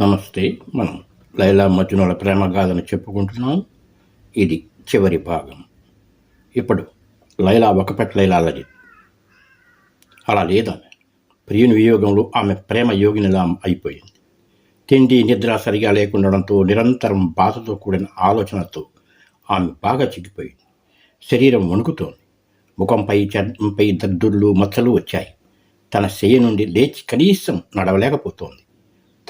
నమస్తే మనం లైలా మజ్నుల ప్రేమ గాథను చెప్పుకుంటున్నాం. ఇది చివరి భాగం. ఇప్పుడు లైలా ఒకపట్ లైలాలది అలా లేదామె ప్రియుని వియోగంలో ఆమె ప్రేమ యోగినిలా అయిపోయింది. తిండి నిద్ర సరిగా లేకుండడంతో నిరంతరం బాధతో కూడిన ఆలోచనతో ఆమె బాగా చిక్కిపోయింది. శరీరం వణుకుతోంది. ముఖంపై చర్మంపై దద్దుర్లు మచ్చలు వచ్చాయి. తన శయ్య నుండి లేచి కనీసం నడవలేకపోతోంది.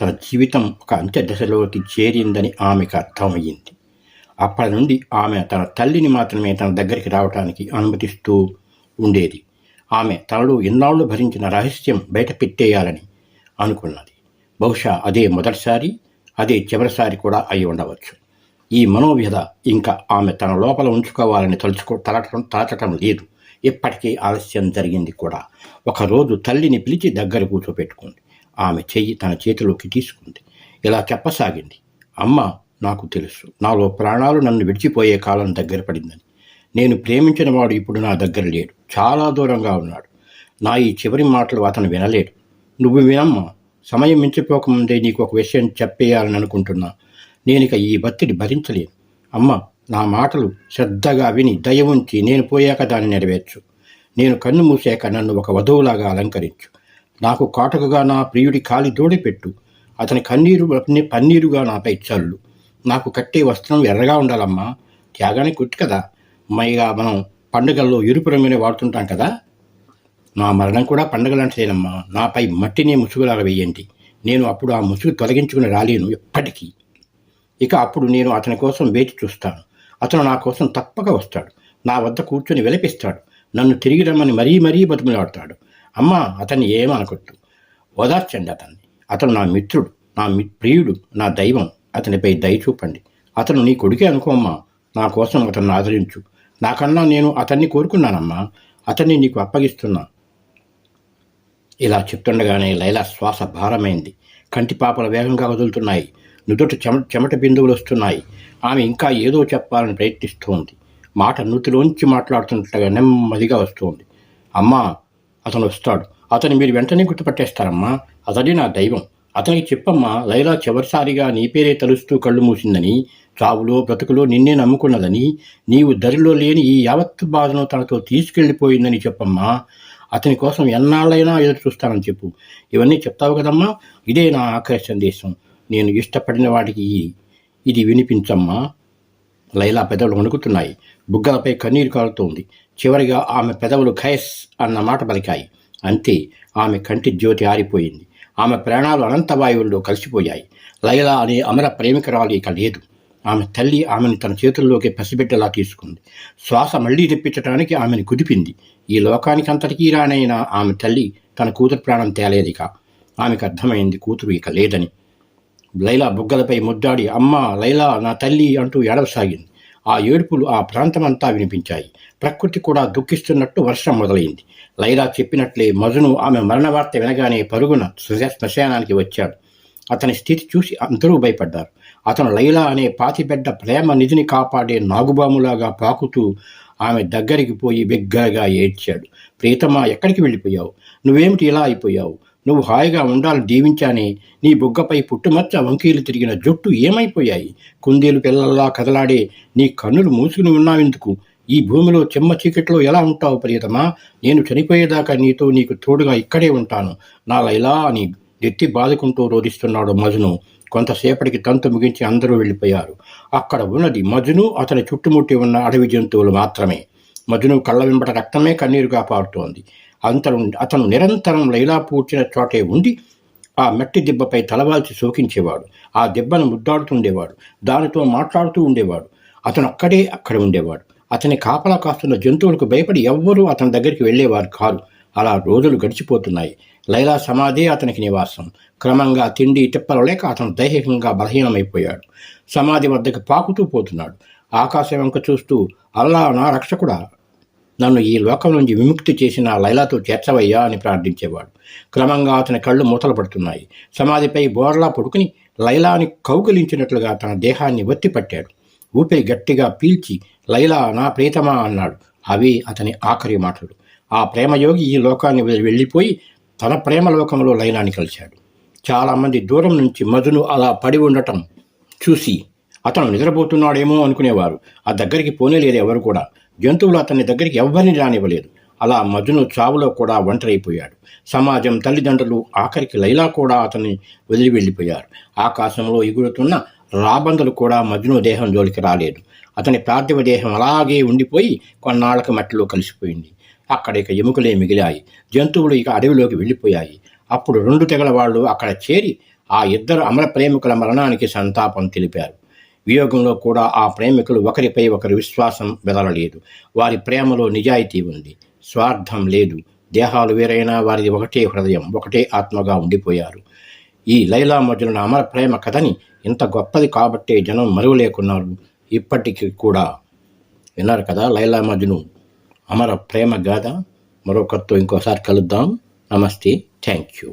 తన జీవితం ఒక అంత్య దశలోకి చేరిందని ఆమెకు అర్థమయ్యింది అప్పటి నుండి ఆమె తన తల్లిని మాత్రమే తన దగ్గరికి రావడానికి అనుమతిస్తూ ఉండేది. ఆమె తనలో ఎన్నాళ్ళు భరించిన రహస్యం బయట పెట్టేయాలని అనుకున్నది. బహుశా అదే మొదటిసారి అదే చివరిసారి కూడా అయి ఉండవచ్చు. ఈ మనోవ్యధ ఇంకా ఆమె తన లోపల ఉంచుకోవాలని తలుచుకో తలటం తలచటం లేదు. ఇప్పటికీ ఆలస్యం జరిగింది కూడా. ఒకరోజు తల్లిని పిలిచి దగ్గర కూర్చోపెట్టుకుంది. ఆమె చెయ్యి తన చేతిలోకి తీసుకుంది. ఇలా చెప్పసాగింది. అమ్మ నాకు తెలుసు. నాలో ప్రాణాలు నన్ను విడిచిపోయే కాలం దగ్గర పడిందని. నేను ప్రేమించిన వాడు ఇప్పుడు నా దగ్గర లేడు. చాలా దూరంగా ఉన్నాడు. నా ఈ చివరి మాటలు అతను వినలేడు. నువ్వు వినమ్మా. సమయం మించిపోకముందే నీకు ఒక విషయం చెప్పేయాలని అనుకుంటున్నా. నేనిక ఈ బత్తిడి భరించలేను. అమ్మ నా మాటలు శ్రద్ధగా విని దయ ఉంచి నేను పోయాక దాన్ని నెరవేర్చు. నేను కన్ను మూసాక నన్ను ఒక వధువులాగా అలంకరించు. నాకు కాటుకగా నా ప్రియుడి కాలి పెట్టు. అతని కన్నీరు పన్నీరుగా నాపై చల్లు. నాకు కట్టే వస్త్రం ఎర్రగా ఉండాలమ్మా. త్యాగానికి గుర్తు కదా. మైగా మనం పండుగల్లో ఎరుపు రంగునే వాడుతుంటాం కదా. నా మరణం కూడా పండుగలంటేనమ్మా నాపై మట్టిని ముసుగులాగా వేయండి. నేను అప్పుడు ఆ ముసుగు తొలగించుకుని రాలేను ఎప్పటికీ. ఇక అప్పుడు నేను అతని కోసం వేచి చూస్తాను. అతను నా కోసం తప్పక వస్తాడు. నా వద్ద కూర్చొని విలపిస్తాడు. నన్ను తిరిగి రమ్మని మరీ మరీ బతుకులాడతాడు. అమ్మా అతన్ని ఏమనకొట్టు? ఓదార్చండి అతన్ని. అతను నా మిత్రుడు నా ప్రియుడు నా దైవం. అతనిపై దయ చూపండి. అతను నీ కొడుకే అనుకోమ్మా. నా కోసం అతన్ని ఆదరించు. నాకన్నా నేను అతన్ని కోరుకున్నానమ్మా. అతన్ని నీకు అప్పగిస్తున్నా. ఇలా చెప్తుండగానే లైలా శ్వాస భారమైంది. కంటి పాపలు వేగంగా వదులుతున్నాయి. నుదుట చెమ చెమట బిందువులు వస్తున్నాయి. ఆమె ఇంకా ఏదో చెప్పాలని ప్రయత్నిస్తోంది. మాట నూతిలోంచి మాట్లాడుతున్నట్లుగా నెమ్మదిగా వస్తోంది. అమ్మా అతను వస్తాడు. అతను మీరు వెంటనే గుర్తుపట్టేస్తారమ్మా. అతడి నా దైవం. అతనికి చెప్పమ్మా లైలా చివరిసారిగా నీ పేరే తలుస్తూ కళ్ళు మూసిందని చావులో బ్రతుకులో నిన్నే నమ్ముకున్నదని నీవు దరిలో లేని ఈ యావత్ బాధను తనతో తీసుకెళ్ళిపోయిందని చెప్పమ్మా. అతని కోసం ఎన్నాళ్ళైనా ఎదురు చూస్తానని చెప్పు. ఇవన్నీ చెప్తావు కదమ్మా. ఇదే నా ఆఖరి సందేశం. నేను ఇష్టపడిన వాడికి ఇది వినిపించమ్మా. లైలా పెదవులు వణుకుతున్నాయి. బుగ్గలపై కన్నీరు కాలుతోంది చివరిగా ఆమె పెదవులు ఖయస్ అన్న మాట పలికాయి. అంతే ఆమె కంటి జ్యోతి ఆరిపోయింది. ఆమె ప్రాణాలు అనంత వాయువుల్లో కలిసిపోయాయి. లైలా అనే అమర ప్రేమికురాలు ఇక లేదు. ఆమె తల్లి ఆమెను తన చేతుల్లోకి పసిబిడ్డలా తీసుకుంది. శ్వాస మళ్ళీ తెప్పించడానికి ఆమెను కుదిపింది. ఈ లోకానికి అంతటికీ రానైన ఆమె తల్లి తన కూతురు ప్రాణం తేలేదిక. ఆమెకు అర్థమైంది కూతురు ఇక లేదని. లైలా బుగ్గలపై ముద్దాడి అమ్మ లైలా నా తల్లి అంటూ ఏడవసాగింది. ఆ ఏడుపులు ఆ ప్రాంతమంతా వినిపించాయి. ప్రకృతి కూడా దుఃఖిస్తున్నట్టు వర్షం మొదలైంది. లైలా చెప్పినట్లే మజును ఆమె మరణ వార్త వినగానే పరుగున శ్మశానానికి వచ్చాడు. అతని స్థితి చూసి అందరూ భయపడ్డారు. అతను లైలా అనే పాతిబెడ్డ ప్రేమ నిధిని కాపాడే నాగుబాములాగా పాకుతూ ఆమె దగ్గరికి పోయి బిగ్గరగా ఏడ్చాడు. ప్రీతమా ఎక్కడికి వెళ్ళిపోయావు? నువ్వేమిటి ఇలా అయిపోయావు? నువ్వు హాయిగా ఉండాలని దీవించానే నీ బుగ్గపై పుట్టుమచ్చ వంకీలు తిరిగిన జుట్టు ఏమైపోయాయి? కుందేలు పిల్లల్లా కదలాడే నీ కన్నులు మూసుకుని ఉన్నావెందుకు? ఈ భూమిలో చెమ్మ చీకట్లో ఎలా ఉంటావు ప్రియతమా? నేను చనిపోయేదాకా నీతో నీకు తోడుగా ఇక్కడే ఉంటాను. నా లైలా అని ఎత్తి బాదుకుంటూ రోధిస్తున్నాడు మజును. కొంతసేపటికి తంతు ముగించి అందరూ వెళ్ళిపోయారు. అక్కడ ఉన్నది మజును అతని చుట్టుముట్టి ఉన్న అడవి జంతువులు మాత్రమే. మజును కళ్ళ వెంబట రక్తమే కన్నీరుగా పారుతోంది. అంతను అతను నిరంతరం లైలా పూడ్చిన చోటే ఉండి ఆ మట్టి దిబ్బపై తలవాల్చి శోకించేవాడు. ఆ దెబ్బను ముద్దాడుతుండేవాడు. దానితో మాట్లాడుతూ ఉండేవాడు. అతను అక్కడే అక్కడ ఉండేవాడు. అతని కాపలా కాస్తున్న జంతువులకు భయపడి ఎవ్వరూ అతని దగ్గరికి వెళ్ళేవారు కారు. అలా రోజులు గడిచిపోతున్నాయి. లైలా సమాధే అతనికి నివాసం. క్రమంగా తిండి తిప్పలు లేక అతను దైహికంగా బలహీనమైపోయాడు. సమాధి వద్దకు పాకుతూ పోతున్నాడు. ఆకాశం వెంక చూస్తూ అల్లా నా రక్షకుడా నన్ను ఈ లోకం నుంచి విముక్తి చేసిన లైలాతో చేర్చవయ్యా అని ప్రార్థించేవాడు. క్రమంగా అతని కళ్ళు మూతలు పడుతున్నాయి. సమాధిపై బోర్లా పడుకుని లైలాని కౌగలించినట్లుగా తన దేహాన్ని ఒత్తి పట్టాడు. ఊపిరి గట్టిగా పీల్చి లైలా నా ప్రీతమా అన్నాడు. అవి అతని ఆఖరి మాటలు. ఆ ప్రేమయోగి ఈ లోకాన్ని వెళ్ళిపోయి తన ప్రేమలోకంలో లైలాని కలిశాడు. చాలామంది దూరం నుంచి మధును అలా పడి ఉండటం చూసి అతను నిద్రపోతున్నాడేమో అనుకునేవారు. ఆ దగ్గరికి పోనేలేదు ఎవరు కూడా. జంతువులు అతని దగ్గరికి ఎవరిని రానివ్వలేదు. అలా మధును చావులో కూడా ఒంటరైపోయాడు. సమాజం తల్లిదండ్రులు ఆఖరికి లైలా కూడా అతన్ని వదిలి వెళ్ళిపోయారు. ఆకాశంలో ఎగురుతున్న రాబందులు కూడా మధును దేహం జోలికి రాలేదు. అతని పార్థివ దేహం అలాగే ఉండిపోయి కొన్నాళ్ళకి మట్టిలో కలిసిపోయింది. అక్కడ ఇక ఎముకలే మిగిలాయి. జంతువులు ఇక అడవిలోకి వెళ్ళిపోయాయి. అప్పుడు రెండు తెగల వాళ్ళు అక్కడ చేరి ఆ ఇద్దరు అమర ప్రేమికుల మరణానికి సంతాపం తెలిపారు. వియోగంలో కూడా ఆ ప్రేమికులు ఒకరిపై ఒకరి విశ్వాసం వెదలలేదు. వారి ప్రేమలో నిజాయితీ ఉంది. స్వార్థం లేదు. దేహాలు వేరైనా వారిది ఒకటే హృదయం ఒకటే ఆత్మగా ఉండిపోయారు. ఈ లైలా మధ్యన అమర ప్రేమ కథని ఇంత గొప్పది కాబట్టే జనం మరువలేకున్నారు. ఇప్పటికీ కూడా విన్నారు కదా లైలా మజ్ను అమర ప్రేమ గాథ? మరొకరితో ఇంకోసారి కలుద్దాం. నమస్తే. Thank you.